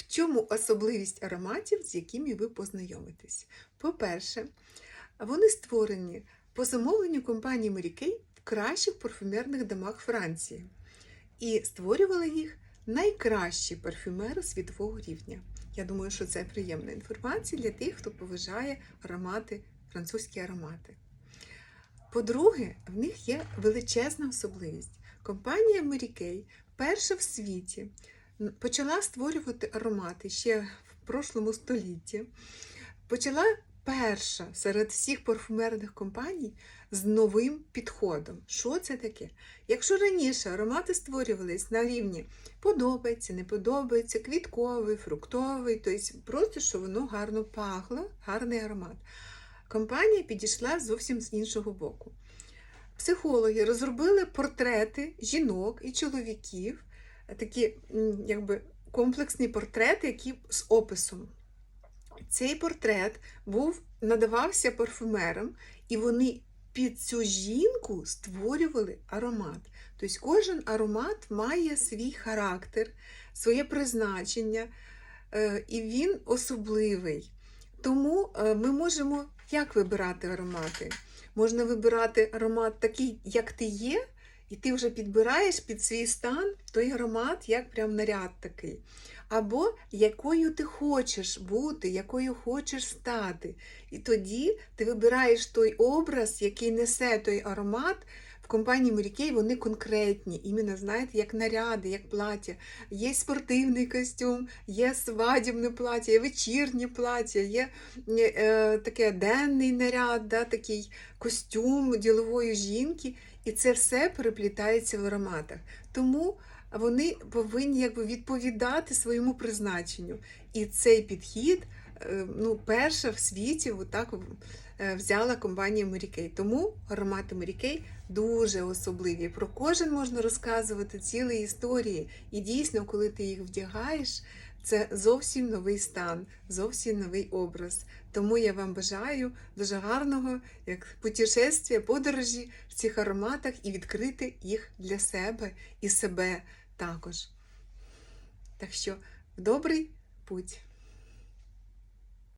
В чому особливість ароматів, з якими ви познайомитесь? По-перше, вони створені по замовленню компанії Mary Kay в кращих парфюмерних домах Франції. І створювали їх найкращі парфюмери світового рівня. Я думаю, що це приємна інформація для тих, хто поважає аромати, французькі аромати. По-друге, в них є величезна особливість. Компанія Mary Kay перша в світі почала створювати аромати ще в прошлому столітті. Почала перша серед всіх парфумерних компаній з новим підходом. Що це таке? Якщо раніше аромати створювались на рівні подобається, не подобається, квітковий, фруктовий, тобто просто, що воно гарно пахло, гарний аромат. Компанія підійшла зовсім з іншого боку. Психологи розробили портрети жінок і чоловіків, такі якби комплексні портрети, які з описом. Цей портрет був надавався парфумерам, і вони під цю жінку створювали аромат. Тобто кожен аромат має свій характер, своє призначення, е, і він особливий. Тому е, ми можемо як вибирати аромати? Можна вибирати аромат такий, як ти є, і ти вже підбираєш під свій стан той аромат, як прям наряд такий. Або якою ти хочеш бути, якою хочеш стати. І тоді ти вибираєш той образ, який несе той аромат. В компанії Mary вони конкретні, іменно знаєте, як наряди, як плаття. Є спортивний костюм, є свадібне плаття, є вечірнє плаття, є е, таке денний наряд, да, такий костюм ділової жінки. І це все переплітається в ароматах. Тому вони повинні якби відповідати своєму призначенню. І цей підхід ну, перша в світі отак е, взяла компанія Kay. Тому аромати Kay дуже особливі. Про кожен можна розказувати цілі історії. І дійсно, коли ти їх вдягаєш, це зовсім новий стан, зовсім новий образ. Тому я вам бажаю дуже гарного як путешествия, подорожі в цих ароматах і відкрити їх для себе і себе також. Так що в добрий путь!